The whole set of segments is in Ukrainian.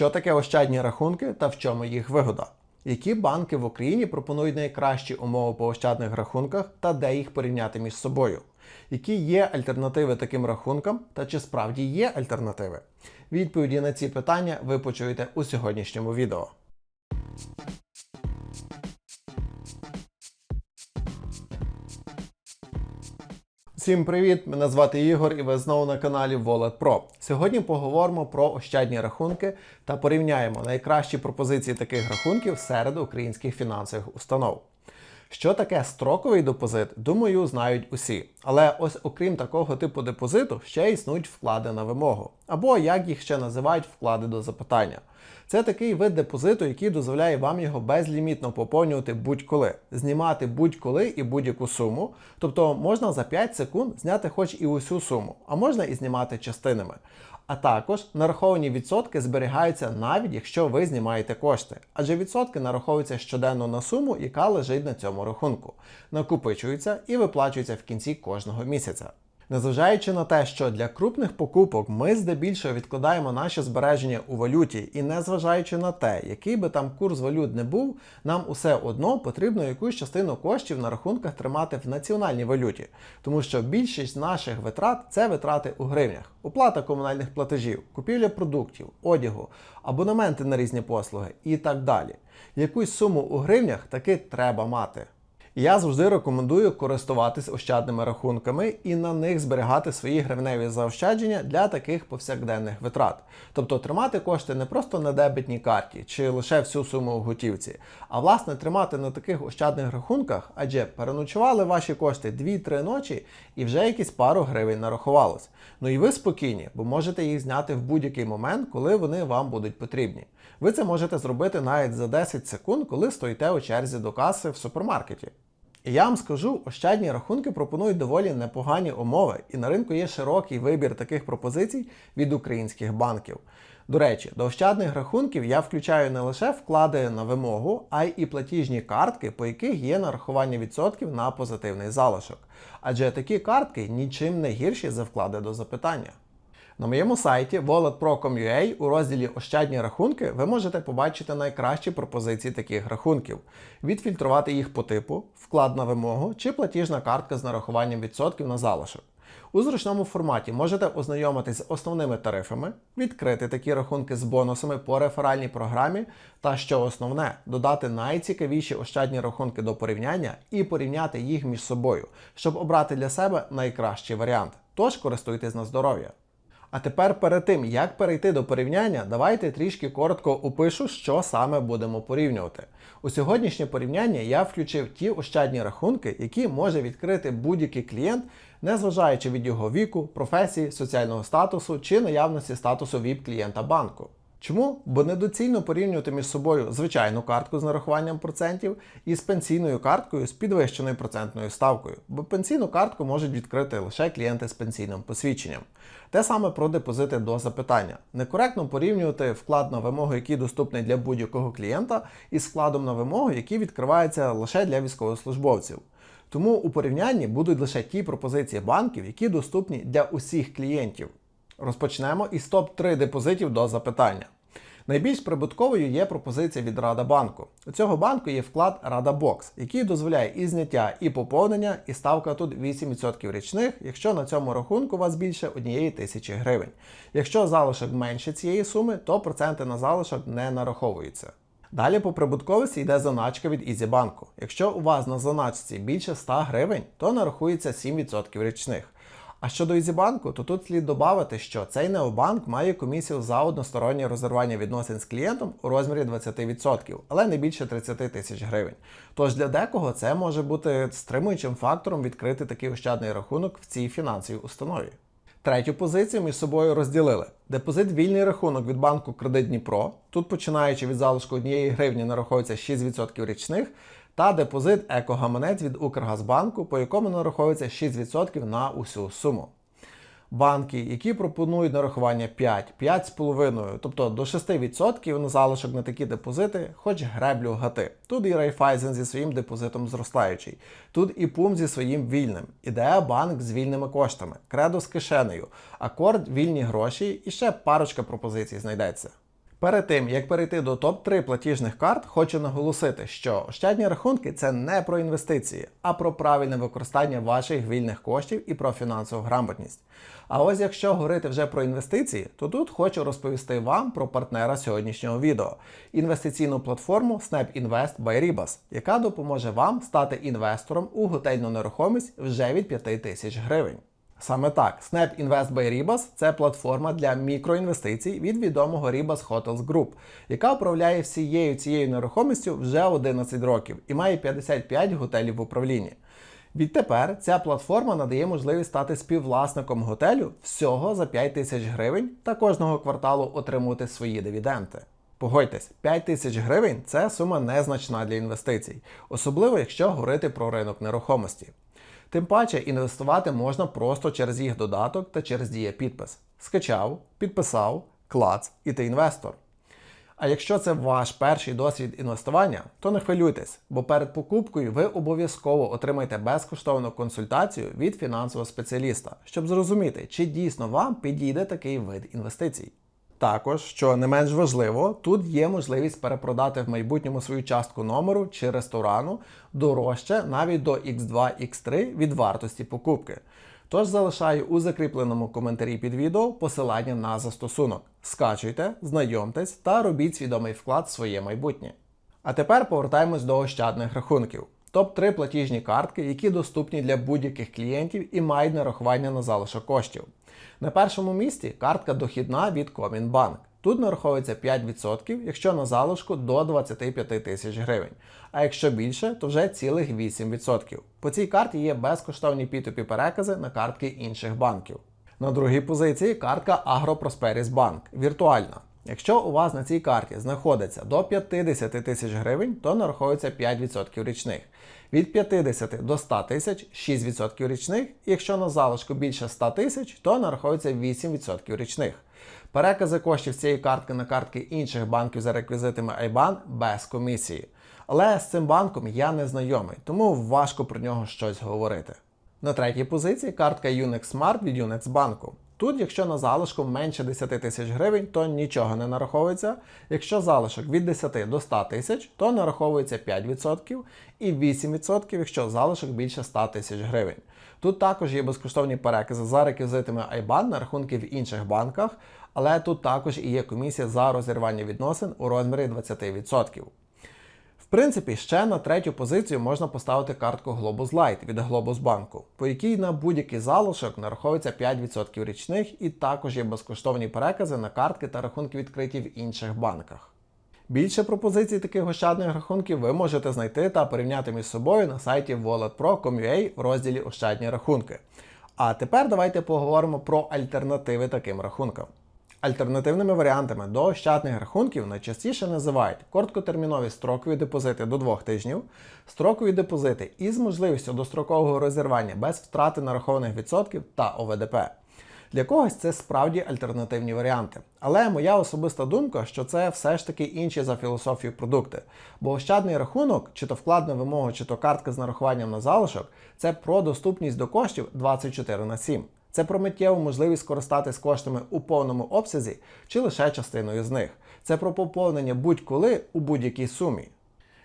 Що таке ощадні рахунки та в чому їх вигода? Які банки в Україні пропонують найкращі умови по ощадних рахунках та де їх порівняти між собою? Які є альтернативи таким рахункам та чи справді є альтернативи? Відповіді на ці питання ви почуєте у сьогоднішньому відео. Всім привіт! Мене звати Ігор і ви знову на каналі Wallet Pro. Сьогодні поговоримо про ощадні рахунки та порівняємо найкращі пропозиції таких рахунків серед українських фінансових установ. Що таке строковий депозит, думаю, знають усі. Але ось окрім такого типу депозиту, ще існують вклади на вимогу, або як їх ще називають вклади до запитання. Це такий вид депозиту, який дозволяє вам його безлімітно поповнювати будь-коли, знімати будь-коли і будь-яку суму. Тобто можна за 5 секунд зняти хоч і усю суму, а можна і знімати частинами. А також нараховані відсотки зберігаються навіть якщо ви знімаєте кошти, адже відсотки нараховуються щоденно на суму, яка лежить на цьому рахунку, накопичуються і виплачуються в кінці кожного місяця. Незважаючи на те, що для крупних покупок ми здебільшого відкладаємо наші збереження у валюті, і незважаючи на те, який би там курс валют не був, нам усе одно потрібно якусь частину коштів на рахунках тримати в національній валюті, тому що більшість наших витрат це витрати у гривнях, оплата комунальних платежів, купівля продуктів, одягу, абонементи на різні послуги і так далі. Якусь суму у гривнях таки треба мати. Я завжди рекомендую користуватись ощадними рахунками і на них зберігати свої гривневі заощадження для таких повсякденних витрат. Тобто тримати кошти не просто на дебетній карті чи лише всю суму у готівці, а власне тримати на таких ощадних рахунках, адже переночували ваші кошти 2-3 ночі і вже якісь пару гривень нарахувалось. Ну і ви спокійні, бо можете їх зняти в будь-який момент, коли вони вам будуть потрібні. Ви це можете зробити навіть за 10 секунд, коли стоїте у черзі до каси в супермаркеті. І я вам скажу, ощадні рахунки пропонують доволі непогані умови, і на ринку є широкий вибір таких пропозицій від українських банків. До речі, до ощадних рахунків я включаю не лише вклади на вимогу, а й і платіжні картки, по яких є нарахування відсотків на позитивний залишок. Адже такі картки нічим не гірші за вклади до запитання. На моєму сайті walletpro.com.ua у розділі Ощадні рахунки ви можете побачити найкращі пропозиції таких рахунків, відфільтрувати їх по типу, вклад на вимогу чи платіжна картка з нарахуванням відсотків на залишок. У зручному форматі можете ознайомитись з основними тарифами, відкрити такі рахунки з бонусами по реферальній програмі та, що основне, додати найцікавіші ощадні рахунки до порівняння і порівняти їх між собою, щоб обрати для себе найкращий варіант. Тож користуйтесь на здоров'я. А тепер перед тим, як перейти до порівняння, давайте трішки коротко опишу, що саме будемо порівнювати. У сьогоднішнє порівняння я включив ті ощадні рахунки, які може відкрити будь-який клієнт, незважаючи від його віку, професії, соціального статусу чи наявності статусу vip клієнта банку. Чому? Бо недоцільно порівнювати між собою звичайну картку з нарахуванням процентів із пенсійною карткою з підвищеною процентною ставкою, бо пенсійну картку можуть відкрити лише клієнти з пенсійним посвідченням. Те саме про депозити до запитання. Некоректно порівнювати вклад на вимогу, який доступний для будь-якого клієнта, із вкладом на вимогу, який відкривається лише для військовослужбовців. Тому у порівнянні будуть лише ті пропозиції банків, які доступні для усіх клієнтів. Розпочнемо із топ-3 депозитів до запитання. Найбільш прибутковою є пропозиція від Рада банку. У цього банку є вклад Рада Бокс, який дозволяє і зняття, і поповнення, і ставка тут 8% річних, якщо на цьому рахунку у вас більше однієї тисячі гривень. Якщо залишок менше цієї суми, то проценти на залишок не нараховуються. Далі по прибутковості йде заначка від Ізібанку. Якщо у вас на заначці більше 100 гривень, то нарахується 7% річних. А щодо Ізібанку, то тут слід додати, що цей необанк має комісію за одностороннє розірвання відносин з клієнтом у розмірі 20%, але не більше 30 тисяч гривень. Тож для декого це може бути стримуючим фактором відкрити такий ощадний рахунок в цій фінансовій установі. Третю позицію між собою розділили. Депозит вільний рахунок від банку Кредит Дніпро. Тут починаючи від залишку однієї гривні нараховується 6% річних, та депозит екогаманець від Укргазбанку, по якому нараховується 6% на усю суму. Банки, які пропонують нарахування 5, 5,5, тобто до 6% на залишок на такі депозити, хоч греблю гати. Тут і Райфайзен зі своїм депозитом зростаючий, тут і Пум зі своїм вільним, Ідея банк з вільними коштами, кредо з кишенею, акорд вільні гроші і ще парочка пропозицій знайдеться. Перед тим як перейти до топ-3 платіжних карт, хочу наголосити, що ощадні рахунки це не про інвестиції, а про правильне використання ваших вільних коштів і про фінансову грамотність. А ось якщо говорити вже про інвестиції, то тут хочу розповісти вам про партнера сьогоднішнього відео інвестиційну платформу Snap Invest by Ribas, яка допоможе вам стати інвестором у готельну нерухомість вже від 5 тисяч гривень. Саме так, Snap Invest by Ribas – це платформа для мікроінвестицій від відомого Ribas Hotels Group, яка управляє всією цією нерухомістю вже 11 років і має 55 готелів в управлінні. Відтепер ця платформа надає можливість стати співвласником готелю всього за 5 тисяч гривень та кожного кварталу отримувати свої дивіденти. Погодьтесь, 5 тисяч гривень це сума незначна для інвестицій, особливо якщо говорити про ринок нерухомості. Тим паче інвестувати можна просто через їх додаток та через дієпідпис. Скачав, підписав, клац і ти інвестор. А якщо це ваш перший досвід інвестування, то не хвилюйтесь, бо перед покупкою ви обов'язково отримаєте безкоштовну консультацію від фінансового спеціаліста, щоб зрозуміти, чи дійсно вам підійде такий вид інвестицій. Також, що не менш важливо, тут є можливість перепродати в майбутньому свою частку номеру чи ресторану дорожче навіть до X2, X3 від вартості покупки. Тож залишаю у закріпленому коментарі під відео посилання на застосунок. Скачуйте, знайомтесь та робіть свідомий вклад в своє майбутнє. А тепер повертаємось до ощадних рахунків. Топ-3 платіжні картки, які доступні для будь-яких клієнтів і мають нарахування на залишок коштів. На першому місці картка дохідна від Комінбанк. Тут нараховується 5%, якщо на залишку до 25 тисяч гривень. А якщо більше, то вже цілих 8%. По цій карті є безкоштовні P2P перекази на картки інших банків. На другій позиції картка AgroProsperis Bank віртуальна. Якщо у вас на цій карті знаходиться до 50 тисяч гривень, то нараховується 5% річних. Від 50 до 100 тисяч 6% річних, якщо на залишку більше 100 тисяч, то нараховується 8% річних. Перекази коштів цієї картки на картки інших банків за реквізитами IBAN без комісії. Але з цим банком я не знайомий, тому важко про нього щось говорити. На третій позиції картка Unex Smart від Unex банку. Тут, якщо на залишку менше 10 тисяч гривень, то нічого не нараховується. Якщо залишок від 10 до 100 тисяч, то нараховується 5% і 8%, якщо залишок більше 100 тисяч гривень. Тут також є безкоштовні перекази за реквізитами IBAN на рахунки в інших банках, але тут також і є комісія за розірвання відносин у розмірі 20%. Принципі, ще на третю позицію можна поставити картку Globus Light від Globus банку, по якій на будь-який залишок нараховується 5% річних і також є безкоштовні перекази на картки та рахунки відкриті в інших банках. Більше пропозицій таких ощадних рахунків ви можете знайти та порівняти між собою на сайті walletpro.com.ua в розділі Ощадні рахунки. А тепер давайте поговоримо про альтернативи таким рахункам. Альтернативними варіантами до ощадних рахунків найчастіше називають короткотермінові строкові депозити до 2 тижнів, строкові депозити із можливістю дострокового розірвання без втрати нарахованих відсотків та ОВДП. Для когось це справді альтернативні варіанти. Але моя особиста думка, що це все ж таки інші за філософією продукти. Бо ощадний рахунок, чи то вклад на вимогу, чи то картка з нарахуванням на залишок, це про доступність до коштів 24 на 7. Це про миттєву можливість скористатись коштами у повному обсязі чи лише частиною з них. Це про поповнення будь-коли у будь-якій сумі.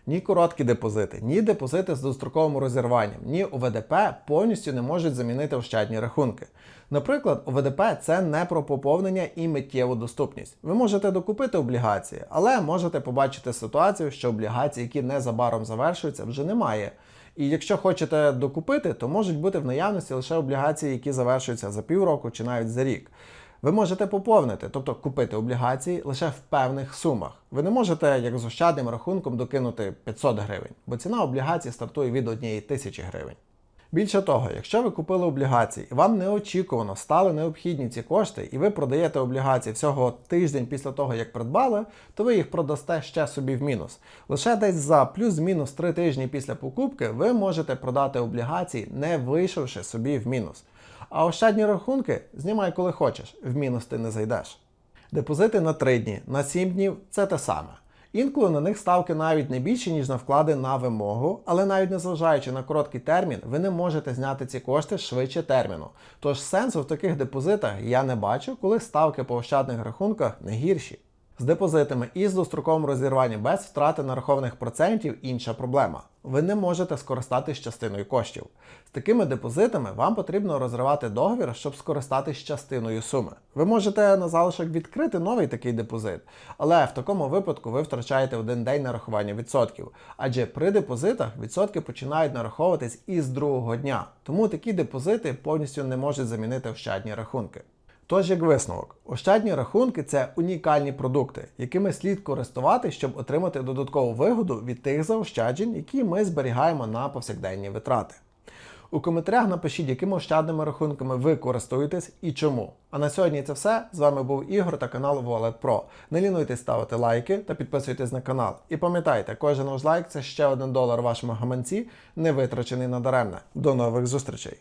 Ні короткі депозити, ні депозити з достроковим розірванням, ні ОВДП повністю не можуть замінити ощадні рахунки. Наприклад, ОВДП це не про поповнення і миттєву доступність. Ви можете докупити облігації, але можете побачити ситуацію, що облігацій, які незабаром завершуються, вже немає. І якщо хочете докупити, то можуть бути в наявності лише облігації, які завершуються за півроку чи навіть за рік. Ви можете поповнити, тобто купити облігації лише в певних сумах. Ви не можете, як з ощадним рахунком, докинути 500 гривень, бо ціна облігацій стартує від 1 тисячі гривень. Більше того, якщо ви купили облігації і вам неочікувано стали необхідні ці кошти, і ви продаєте облігації всього тиждень після того, як придбали, то ви їх продасте ще собі в мінус. Лише десь за плюс-мінус 3 тижні після покупки ви можете продати облігації, не вийшовши собі в мінус. А ощадні рахунки знімай коли хочеш, в мінус ти не зайдеш. Депозити на 3 дні, на 7 днів це те саме. Інколи на них ставки навіть не більші, ніж на вклади на вимогу, але навіть незважаючи на короткий термін, ви не можете зняти ці кошти швидше терміну. Тож сенсу в таких депозитах я не бачу, коли ставки по ощадних рахунках не гірші. З депозитами і з достроковим розірванням без втрати нарахованих процентів інша проблема. Ви не можете скористатись частиною коштів. З такими депозитами вам потрібно розривати договір, щоб скористатись частиною суми. Ви можете на залишок відкрити новий такий депозит, але в такому випадку ви втрачаєте один день нарахування відсотків. Адже при депозитах відсотки починають нараховуватись із другого дня. Тому такі депозити повністю не можуть замінити ощадні рахунки. Тож, як висновок, ощадні рахунки це унікальні продукти, якими слід користувати, щоб отримати додаткову вигоду від тих заощаджень, які ми зберігаємо на повсякденні витрати. У коментарях напишіть, якими ощадними рахунками ви користуєтесь і чому. А на сьогодні це все. З вами був Ігор та канал Wallet Pro. Не лінуйтесь ставити лайки та підписуйтесь на канал. І пам'ятайте, кожен ваш лайк це ще один долар вашому гаманці, не витрачений надаремне. До нових зустрічей!